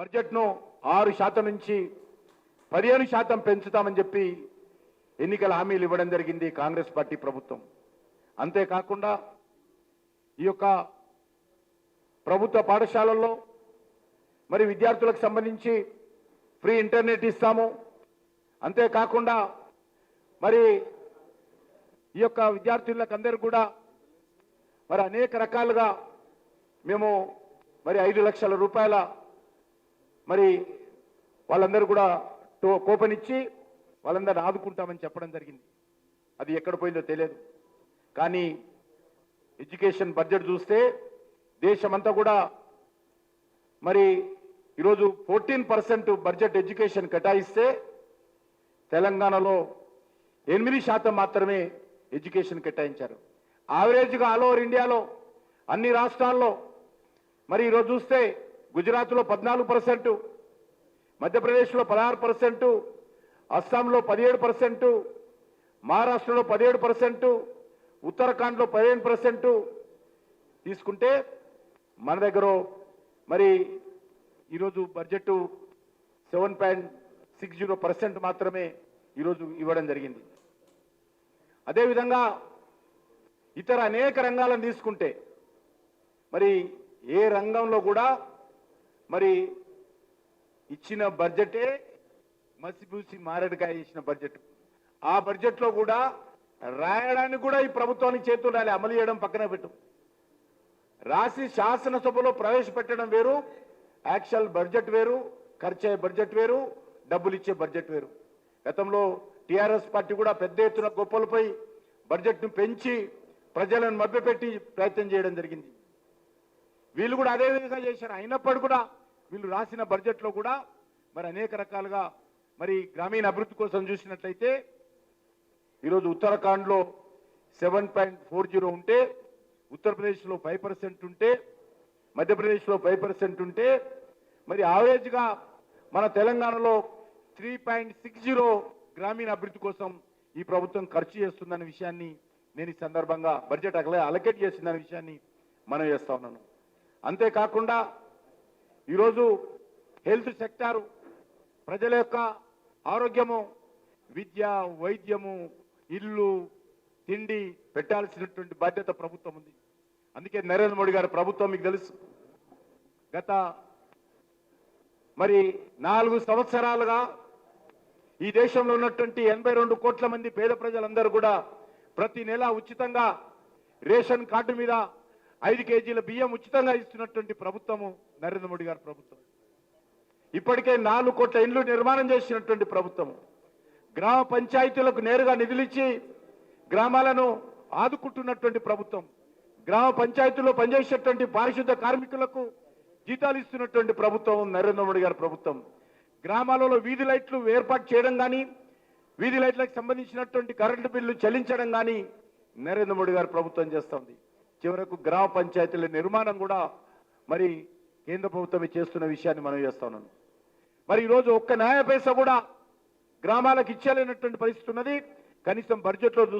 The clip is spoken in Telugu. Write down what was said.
బడ్జెట్ను ఆరు శాతం నుంచి పదిహేను శాతం పెంచుతామని చెప్పి ఎన్నికల హామీలు ఇవ్వడం జరిగింది కాంగ్రెస్ పార్టీ ప్రభుత్వం. అంతేకాకుండా ఈ యొక్క ప్రభుత్వ పాఠశాలల్లో మరి విద్యార్థులకు సంబంధించి ఫ్రీ ఇంటర్నెట్ ఇస్తాము. అంతేకాకుండా మరి ఈ యొక్క విద్యార్థులకు అందరూ కూడా మరి అనేక రకాలుగా మేము మరి ఐదు లక్షల రూపాయల మరి వాళ్ళందరూ కూడా టో కూపన్ ఇచ్చి వాళ్ళందరిని ఆదుకుంటామని చెప్పడం జరిగింది. అది ఎక్కడ పోయిందో తెలియదు. కానీ ఎడ్యుకేషన్ బడ్జెట్ చూస్తే దేశమంతా కూడా మరి ఈరోజు ఫోర్టీన్ పర్సెంట్ బడ్జెట్ ఎడ్యుకేషన్ కేటాయిస్తే తెలంగాణలో ఎనిమిది శాతం మాత్రమే ఎడ్యుకేషన్ కేటాయించారు. యావరేజ్గా ఆల్ ఓవర్ ఇండియాలో అన్ని రాష్ట్రాల్లో మరి ఈరోజు చూస్తే గుజరాత్లో పద్నాలుగు పర్సెంటు మధ్యప్రదేశ్లో పదహారు పర్సెంటు అస్సాంలో పదిహేడు పర్సెంటు మహారాష్ట్రలో పదిహేడు పర్సెంటు ఉత్తరాఖండ్లో పదిహేను పర్సెంటు తీసుకుంటే మన దగ్గర మరి ఈరోజు budget seven point six zero percent మాత్రమే ఈరోజు ఇవ్వడం జరిగింది. అదేవిధంగా ఇతర అనేక రంగాలను తీసుకుంటే మరి ఏ రంగంలో కూడా మరి ఇచ్చిన బడ్జెటే మసిపూసి మారేడుకాయ ఇచ్చిన బడ్జెట్. ఆ బడ్జెట్లో కూడా రాయడానికి కూడా ఈ ప్రభుత్వానికి చేతుండాలి అమలు చేయడం పక్కన పెట్టు. రాసి శాసనసభలో ప్రవేశపెట్టడం వేరు యాక్చువల్ బడ్జెట్ వేరు ఖర్చు బడ్జెట్ వేరు డబ్బులు ఇచ్చే బడ్జెట్ వేరు. గతంలో టీఆర్ఎస్ పార్టీ కూడా పెద్ద ఎత్తున గొప్పలపై బడ్జెట్ను పెంచి ప్రజలను మభ్యపెట్టి ప్రయత్నం చేయడం జరిగింది. వీళ్ళు కూడా అదే విధంగా చేశారు. అయినప్పటికీ కూడా వీళ్ళు రాసిన బడ్జెట్లో కూడా మరి అనేక రకాలుగా మరి గ్రామీణ అభివృద్ధి కోసం చూసినట్లయితే ఈరోజు ఉత్తరాఖండ్లో సెవెన్ పాయింట్ ఫోర్ జీరో ఉంటే ఉత్తరప్రదేశ్లో ఫైవ్ పర్సెంట్ ఉంటే మధ్యప్రదేశ్లో ఫైవ్ పర్సెంట్ ఉంటే మరి యావరేజ్గా మన తెలంగాణలో త్రీ పాయింట్ సిక్స్ జీరో గ్రామీణ అభివృద్ధి కోసం ఈ ప్రభుత్వం ఖర్చు చేస్తుందన్న విషయాన్ని నేను ఈ సందర్భంగా బడ్జెట్ అలా అలకేట్ చేసిందనే విషయాన్ని మనం చేస్తా ఉన్నాను. అంతేకాకుండా ఈరోజు హెల్త్ సెక్టారు ప్రజల యొక్క ఆరోగ్యము విద్య వైద్యము ఇల్లు తిండి పెట్టాల్సినటువంటి బాధ్యత ప్రభుత్వం ఉంది. అందుకే నరేంద్ర మోడీ గారి ప్రభుత్వం మీకు తెలుసు. గత మరి నాలుగు సంవత్సరాలుగా ఈ దేశంలో ఉన్నటువంటి ఎనభై రెండు కోట్ల మంది పేద ప్రజలందరూ కూడా ప్రతి నెల ఉచితంగా రేషన్ కార్డు మీద ఐదు కేజీల బియ్యం ఉచితంగా ఇస్తున్నటువంటి ప్రభుత్వము నరేంద్ర మోడీ గారి ప్రభుత్వం. ఇప్పటికే నాలుగు కోట్ల ఇండ్లు నిర్మాణం చేసినటువంటి ప్రభుత్వము. గ్రామ పంచాయతీలకు నేరుగా నిధులిచ్చి గ్రామాలను ఆదుకుంటున్నటువంటి ప్రభుత్వం. గ్రామ పంచాయతీలో పనిచేసేటువంటి పారిశుద్ధ కార్మికులకు జీతాలు ఇస్తున్నటువంటి ప్రభుత్వం నరేంద్ర మోడీ గారి ప్రభుత్వం. గ్రామాలలో వీధి లైట్లు ఏర్పాటు చేయడం కానీ వీధి లైట్లకు సంబంధించినటువంటి కరెంటు బిల్లు చెల్లించడం కానీ నరేంద్ర మోడీ గారి ప్రభుత్వం చేస్తోంది. చివరకు గ్రామ పంచాయతీల నిర్మాణం కూడా మరి కేంద్ర ప్రభుత్వమే చేస్తున్న విషయాన్ని మనం చేస్తా ఉన్నాం మరి ఈరోజు ఒక్క న్యాయ పైస కూడా గ్రామాలకు ఇచ్చేలేనటువంటి పరిస్థితి ఉన్నది. కనీసం బడ్జెట్లో చూస్తే